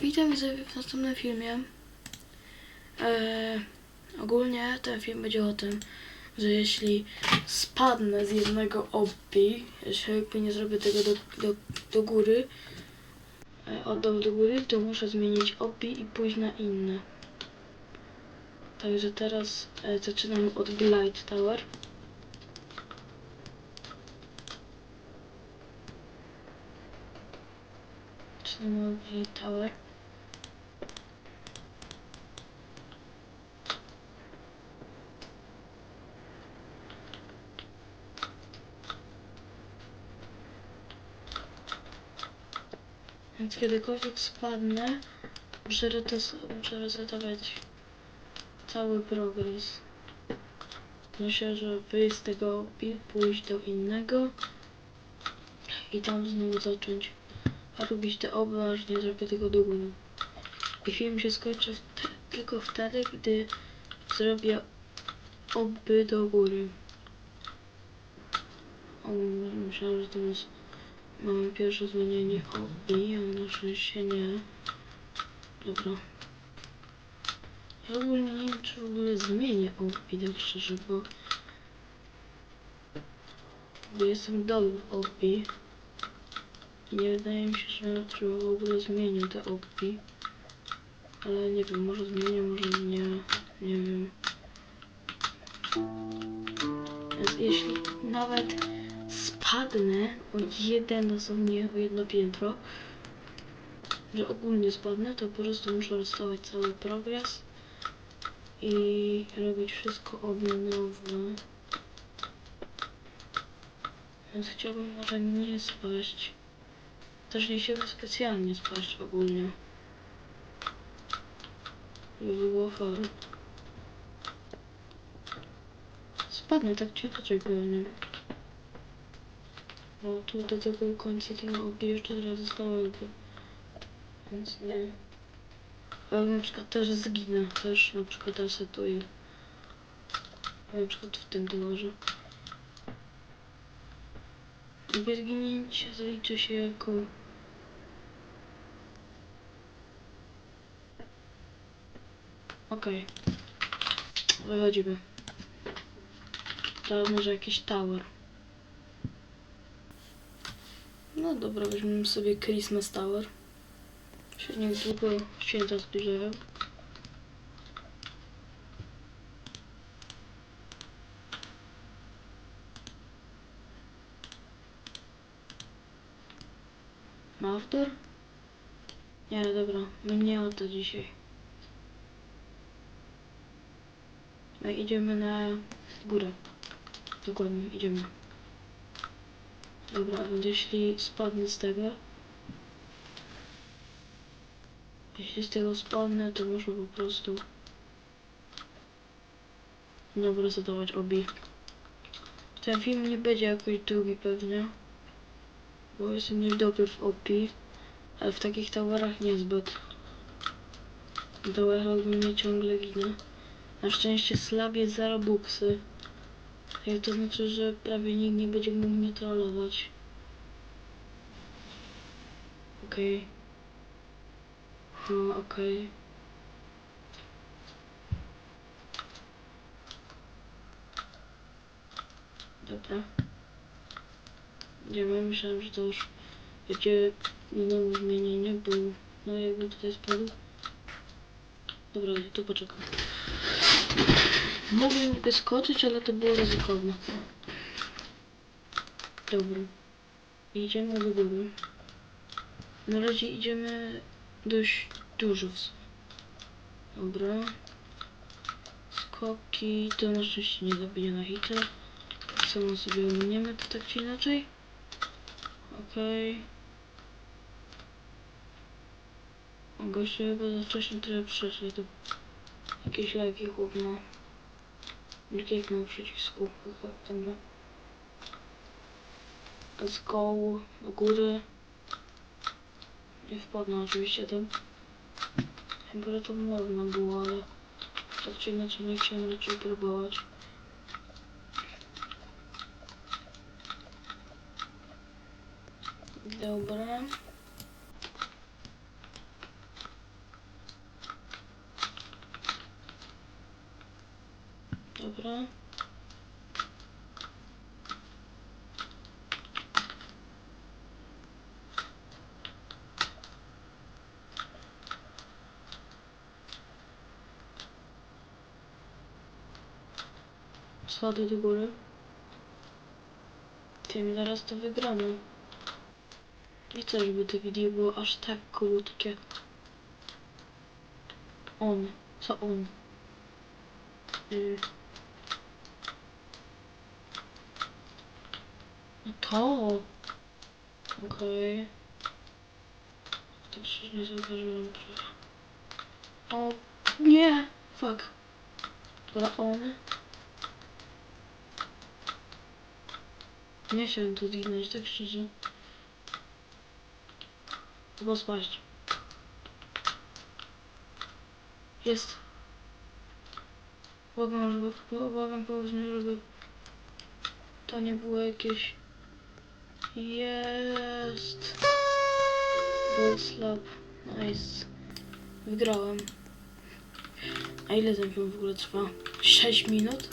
Witam w następnym filmie. E, ogólnie ten film będzie o tym, że jeśli spadnę z jednego obi, jeśli nie zrobię tego do, do, do góry, e, od do góry, to muszę zmienić obi i pójść na inne. Także teraz e, zaczynam od Glide Tower. Glide Tower. Więc kiedykolwiek spadnę, muszę, retes- muszę resetować cały progres. Myślę, że wyjść z tego pójść do innego i tam znowu zacząć robić te oby, aż nie zrobię tego góry. I film się skończy tylko wtedy, gdy zrobię oby do góry. O, myślałem, że to jest mamy pierwsze zmienienie obi, ale na szczęście nie. Dobra. Ja ogólnie nie wiem, czy w ogóle zmienię obi, tak szczerze, bo bo jestem dobry w obi. Nie wydaje mi się, że, że w ogóle zmienię te obi. Ale nie wiem, może zmienię, może nie. Nie wiem. Więc jeśli nawet spadnę o jeden dosłownie o jedno piętro, że ogólnie spadnę, to po prostu muszę rysować cały progres i robić wszystko od. Więc chciałbym może nie spaść. Nie chciałbym specjalnie spaść ogólnie. Żeby było fajnie. Spadnę tak inaczej pewnie. Bo tu do tego końca tego obi jeszcze teraz zostało. Więc nie. Ja na przykład też zginę, też na przykład resetuję. Na przykład w tym dolarze. I bez ginięcia zaliczy się jako... Okej. Wychodzimy. Teraz może jakiś tower. No dobra, weźmiemy sobie Christmas Tower. Się niedługo święta zbliżają. Mordor? Nie, dobra, mnie o to dzisiaj. No idziemy na górę. Dokładnie, idziemy. Dobra, więc jeśli spadnę z tego... Jeśli z tego spadnę, to muszę po prostu... Znowu resetować obi. Ten film nie będzie jakoś długi pewnie. Bo jestem niedobry w obi. Ale w takich towarach niezbyt. W towarach ogólnie ciągle ginę. Na szczęście slabię za. Jak to znaczy, że prawie nikt nie będzie mógł mnie trollować. Okej. No, okej. Dobra. Nie wiem, myślałem, że to już będzie znowu zmienienie, bo no jakby tutaj spadł. Dobra, tu poczekam. Mogłem wyskoczyć, ale to było ryzykowne. Dobra. Idziemy do góry. Na razie idziemy dość dużo. Dobra. Skoki to na szczęście nie zabije na hita. Samo sobie ominiemy to tak czy inaczej. Okej. Okay. Goście chyba za wcześnie trochę przeszli, to jakieś lagi chłopno. Kliknął przycisku, chyba dobra. Let's go do góry. Nie wpadnę oczywiście tam. Chyba to można było, ale tak czy inaczej nie chciałem raczej próbować. Dobra. Dobra. Schody do góry. Wiem, zaraz to wygramy. Nie chcę, żeby to video było aż tak krótkie. On. Co on? Y. To. Okej. Tak się nie zauważyłem. że- O nie! Fuck. Dobra, on. Nie chciałem tu zginąć, tak szczerze. Albo spaść. Jest. Błagam, żeby, błagam poważnie, żeby to nie było jakieś... Jest. Ball slap. Nice. Wygrałem. A ile ten film w ogóle trwa? 6 minut?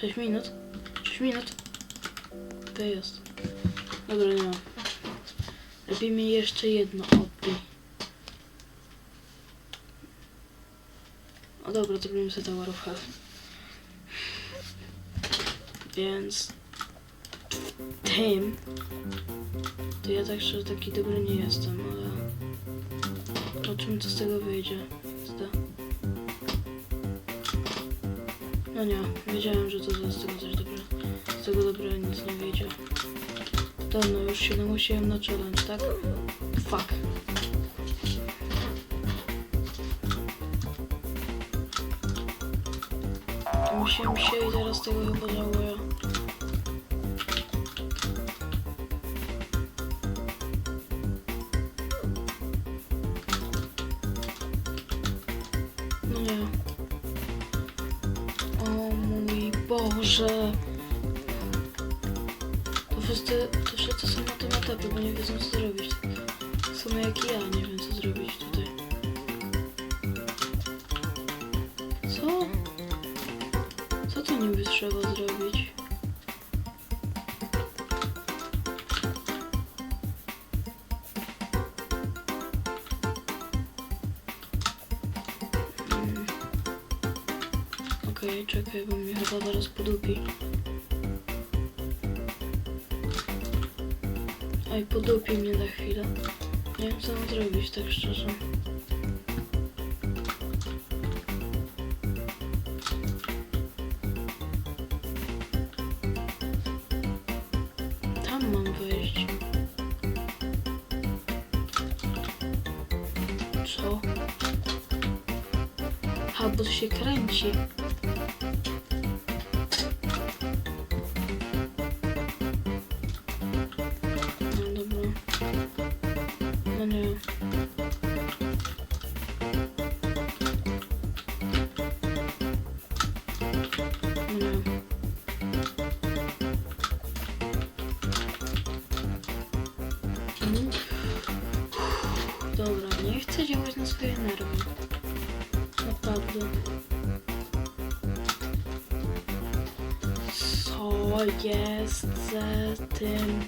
6 minut? 6 minut? To jest. Dobra, nie ma. Robimy jeszcze jedno odbij. O dobra, zrobimy sobie Tower of Hell. Więc tym to ja tak szczerze taki dobry nie jestem, ale zobaczymy co z tego wyjdzie. Zda. No nie, wiedziałem, że to z tego coś dobre. Z tego dobre nic nie wyjdzie. To no, już się namusiłem na challenge, tak? Fuck. Musiałem się i teraz tego chyba żałuję. Boże. To wszyscy, to wszyscy są na tym etapie, bo nie wiedzą co zrobić. Są jak ja, nie wiem co zrobić tutaj. Co? Co to niby trzeba zrobić? Okej, czekaj, bo mnie chyba zaraz podupi. Oj, podupi mnie na chwilę. Nie wiem co mam zrobić, tak szczerze. Tam mam wejść. Co? Ha, bo to się kręci. Chcę działać na swoje nerwy. Naprawdę. Co jest ze tym?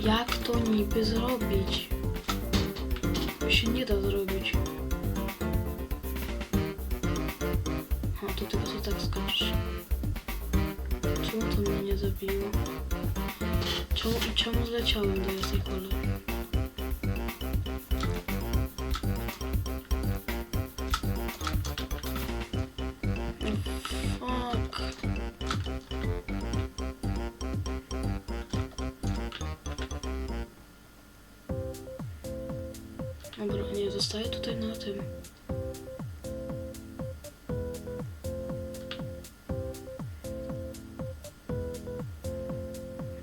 Jak to niby zrobić? To się nie da zrobić. A, to tylko co tak skoczysz. Czemu to mnie nie zabiło? Czemu, czemu zleciałem do jasnej pole? Dobra, nie, zostaję tutaj na tym.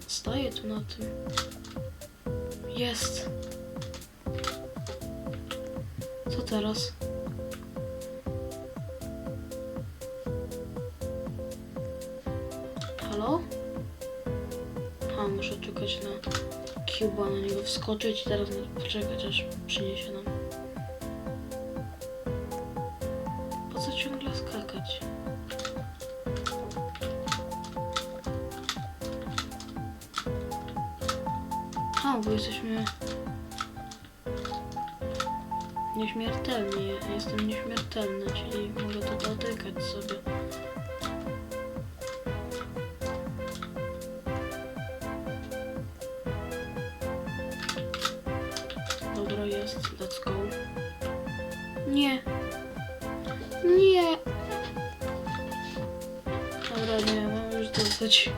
Staję tu na tym. Jest. Co teraz? Na niego wskoczyć i teraz poczekać aż przyniesie nam. Po co ci dotykać. A, bo jesteśmy nieśmiertelni. Ja jestem nieśmiertelny, czyli mogę to dotykać sobie. Let's go. Nie. Nie. Dobra, nie, mam już dosyć.